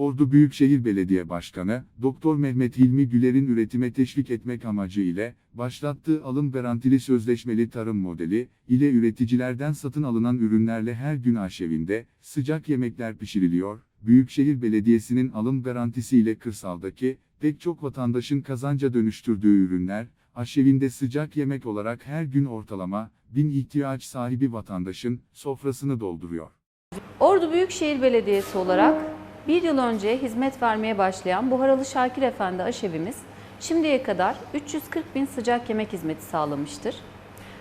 Ordu Büyükşehir Belediye Başkanı, Doktor Mehmet Hilmi Güler'in üretime teşvik etmek amacı ile başlattığı alım garantili sözleşmeli tarım modeli ile üreticilerden satın alınan ürünlerle her gün aşevinde sıcak yemekler pişiriliyor. Büyükşehir Belediyesi'nin alım garantisiyle kırsaldaki pek çok vatandaşın kazanca dönüştürdüğü ürünler, aşevinde sıcak yemek olarak her gün ortalama bin ihtiyaç sahibi vatandaşın sofrasını dolduruyor. Ordu Büyükşehir Belediyesi olarak bir yıl önce hizmet vermeye başlayan Buharalı Şakir Efendi aşevimiz şimdiye kadar 340 bin sıcak yemek hizmeti sağlamıştır.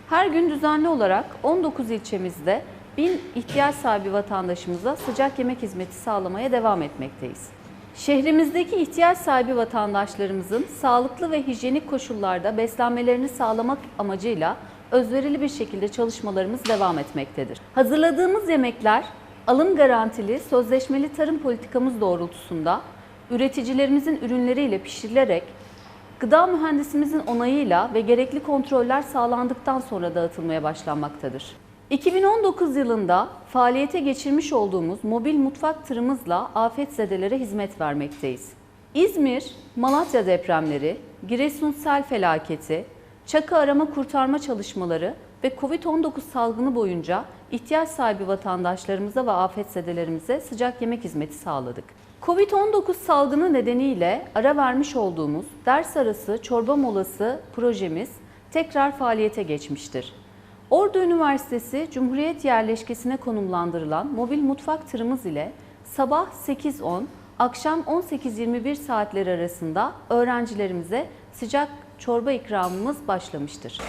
Her gün düzenli olarak 19 ilçemizde bin ihtiyaç sahibi vatandaşımıza sıcak yemek hizmeti sağlamaya devam etmekteyiz. Şehrimizdeki ihtiyaç sahibi vatandaşlarımızın sağlıklı ve hijyenik koşullarda beslenmelerini sağlamak amacıyla özverili bir şekilde çalışmalarımız devam etmektedir. Hazırladığımız yemekler alım garantili sözleşmeli tarım politikamız doğrultusunda üreticilerimizin ürünleriyle pişirilerek gıda mühendisimizin onayıyla ve gerekli kontroller sağlandıktan sonra dağıtılmaya başlanmaktadır. 2019 yılında faaliyete geçirmiş olduğumuz mobil mutfak tırımızla afetzedelere hizmet vermekteyiz. İzmir, Malatya depremleri, Giresun sel felaketi, Çakı arama kurtarma çalışmaları ve Covid-19 salgını boyunca ihtiyaç sahibi vatandaşlarımıza ve afetzedelerimize sıcak yemek hizmeti sağladık. Covid-19 salgını nedeniyle ara vermiş olduğumuz ders arası çorba molası projemiz tekrar faaliyete geçmiştir. Ordu Üniversitesi Cumhuriyet yerleşkesine konumlandırılan mobil mutfak tırımız ile sabah 8-10, akşam 18-21 saatleri arasında öğrencilerimize sıcak çorba ikramımız başlamıştır.